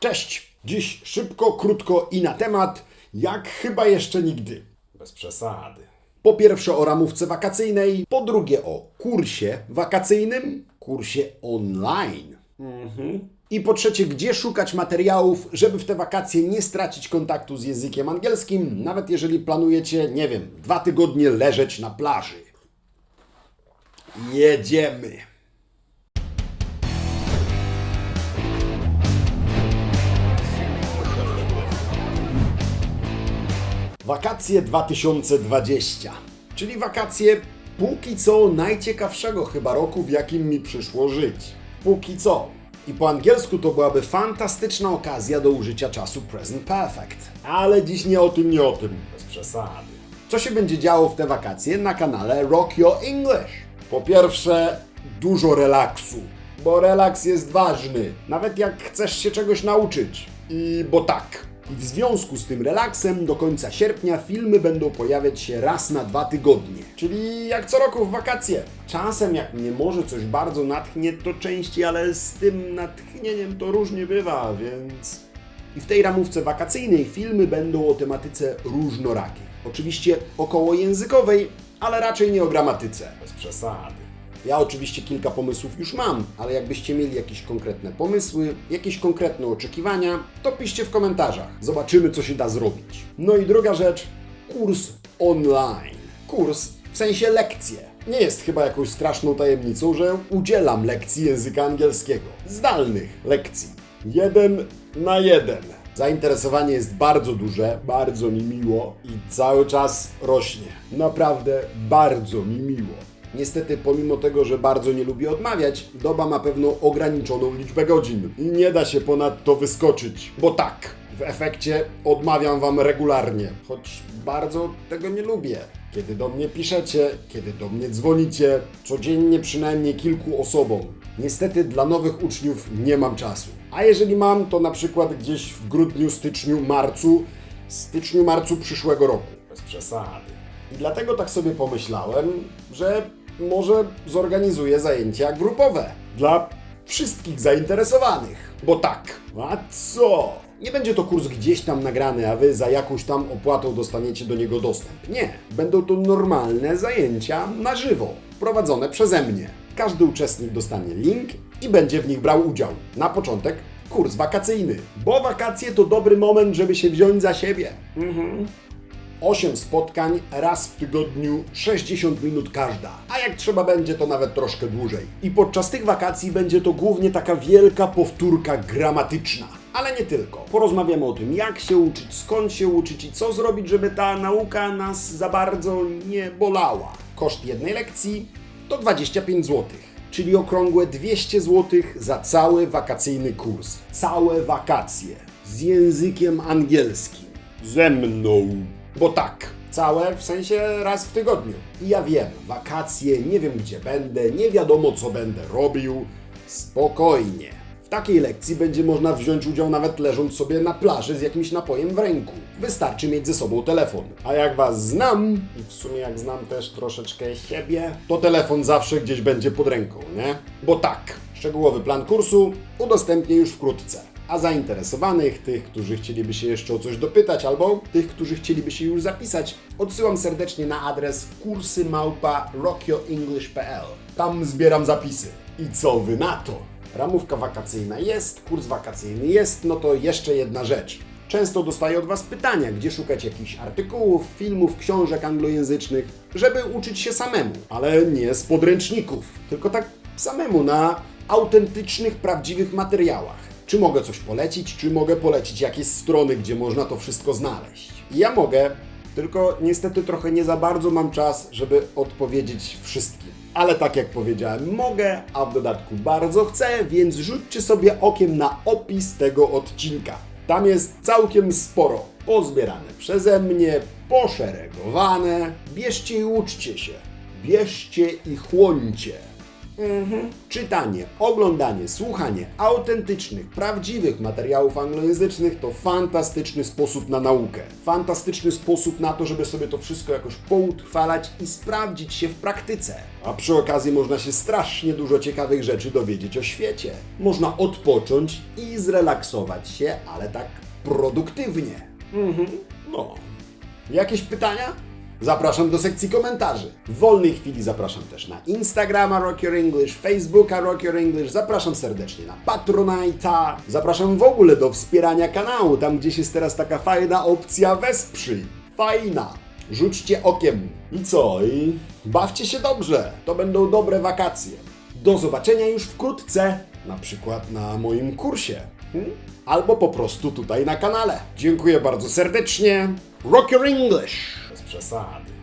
Cześć! Dziś szybko, krótko i na temat, jak chyba jeszcze nigdy. Bez przesady. Po pierwsze o ramówce wakacyjnej, po drugie o kursie wakacyjnym, kursie online. I po trzecie, gdzie szukać materiałów, żeby w te wakacje nie stracić kontaktu z językiem angielskim, nawet jeżeli planujecie, nie wiem, dwa tygodnie leżeć na plaży. Jedziemy! Wakacje 2020, czyli wakacje póki co najciekawszego chyba roku, w jakim mi przyszło żyć. Póki co. I po angielsku to byłaby fantastyczna okazja do użycia czasu present perfect. Ale dziś nie o tym, nie o tym. Bez przesady. Co się będzie działo w te wakacje na kanale Rock Your English? Po pierwsze, dużo relaksu, bo relaks jest ważny, nawet jak chcesz się czegoś nauczyć. I bo tak. I w związku z tym relaksem do końca sierpnia filmy będą pojawiać się raz na dwa tygodnie. Czyli jak co roku w wakacje. Czasem jak mnie może coś bardzo natchnie, to częściej, ale z tym natchnieniem to różnie bywa, więc... I w tej ramówce wakacyjnej filmy będą o tematyce różnorakiej. Oczywiście okołojęzykowej, ale raczej nie o gramatyce. Bez przesady. Ja oczywiście kilka pomysłów już mam, ale jakbyście mieli jakieś konkretne pomysły, jakieś konkretne oczekiwania, to piszcie w komentarzach. Zobaczymy, co się da zrobić. No i druga rzecz, kurs online. Kurs w sensie lekcje. Nie jest chyba jakąś straszną tajemnicą, że udzielam lekcji języka angielskiego. Zdalnych lekcji. Jeden na jeden. Zainteresowanie jest bardzo duże, bardzo mi miło i cały czas rośnie. Naprawdę bardzo mi miło. Niestety, pomimo tego, że bardzo nie lubię odmawiać, doba ma pewną ograniczoną liczbę godzin i nie da się ponad to wyskoczyć. Bo tak, w efekcie odmawiam Wam regularnie, choć bardzo tego nie lubię. Kiedy do mnie piszecie, kiedy do mnie dzwonicie, codziennie przynajmniej kilku osobom. Niestety dla nowych uczniów nie mam czasu. A jeżeli mam, to na przykład gdzieś w grudniu, styczniu, marcu, styczniu, marcu przyszłego roku. Bez przesady. I dlatego tak sobie pomyślałem, że może zorganizuję zajęcia grupowe dla wszystkich zainteresowanych. Bo tak, a co? Nie będzie to kurs gdzieś tam nagrany, a wy za jakąś tam opłatą dostaniecie do niego dostęp. Nie, będą to normalne zajęcia na żywo, prowadzone przeze mnie. Każdy uczestnik dostanie link i będzie w nich brał udział. Na początek kurs wakacyjny, bo wakacje to dobry moment, żeby się wziąć za siebie. 8 spotkań raz w tygodniu, 60 minut każda. Jak trzeba będzie, to nawet troszkę dłużej. I podczas tych wakacji będzie to głównie taka wielka powtórka gramatyczna. Ale nie tylko. Porozmawiamy o tym, jak się uczyć, skąd się uczyć i co zrobić, żeby ta nauka nas za bardzo nie bolała. Koszt jednej lekcji to 25 zł, czyli okrągłe 200 zł za cały wakacyjny kurs. Całe wakacje z językiem angielskim. Ze mną. Bo tak, całe w sensie raz w tygodniu. I ja wiem, wakacje, nie wiem gdzie będę, nie wiadomo co będę robił. Spokojnie. W takiej lekcji będzie można wziąć udział nawet leżąc sobie na plaży z jakimś napojem w ręku. Wystarczy mieć ze sobą telefon. A jak Was znam, i w sumie jak znam też troszeczkę siebie, to telefon zawsze gdzieś będzie pod ręką, nie? Bo tak, szczegółowy plan kursu udostępnię już wkrótce. A zainteresowanych, tych, którzy chcieliby się jeszcze o coś dopytać, albo tych, którzy chcieliby się już zapisać, odsyłam serdecznie na adres kursy małpa rockyorenglish.pl. Tam zbieram zapisy. I co wy na to? Ramówka wakacyjna jest, kurs wakacyjny jest, no to jeszcze jedna rzecz. Często dostaję od Was pytania, gdzie szukać jakichś artykułów, filmów, książek anglojęzycznych, żeby uczyć się samemu, ale nie z podręczników, tylko tak samemu na autentycznych, prawdziwych materiałach. Czy mogę coś polecić, czy mogę polecić jakieś strony, gdzie można to wszystko znaleźć? I ja mogę, tylko niestety trochę nie za bardzo mam czas, żeby odpowiedzieć wszystkim. Ale tak jak powiedziałem, mogę, a w dodatku bardzo chcę, więc rzućcie sobie okiem na opis tego odcinka. Tam jest całkiem sporo pozbierane przeze mnie, poszeregowane. Bierzcie i uczcie się. Bierzcie i chłońcie. Czytanie, oglądanie, słuchanie autentycznych, prawdziwych materiałów anglojęzycznych to fantastyczny sposób na naukę. Fantastyczny sposób na to, żeby sobie to wszystko jakoś poutrwalać i sprawdzić się w praktyce. A przy okazji można się strasznie dużo ciekawych rzeczy dowiedzieć o świecie. Można odpocząć i zrelaksować się, ale tak produktywnie. Mhm. No. Jakieś pytania? Zapraszam do sekcji komentarzy. W wolnej chwili zapraszam też na Instagrama Rock Your English, Facebooka Rock Your English, zapraszam serdecznie na Patronite'a, zapraszam w ogóle do wspierania kanału, tam gdzieś jest teraz taka fajna opcja wesprzyj. Fajna. Rzućcie okiem. I co? I bawcie się dobrze. To będą dobre wakacje. Do zobaczenia już wkrótce, na przykład na moim kursie. Hmm? Albo po prostu tutaj na kanale. Dziękuję bardzo serdecznie. Rock Your English! Bez przesady.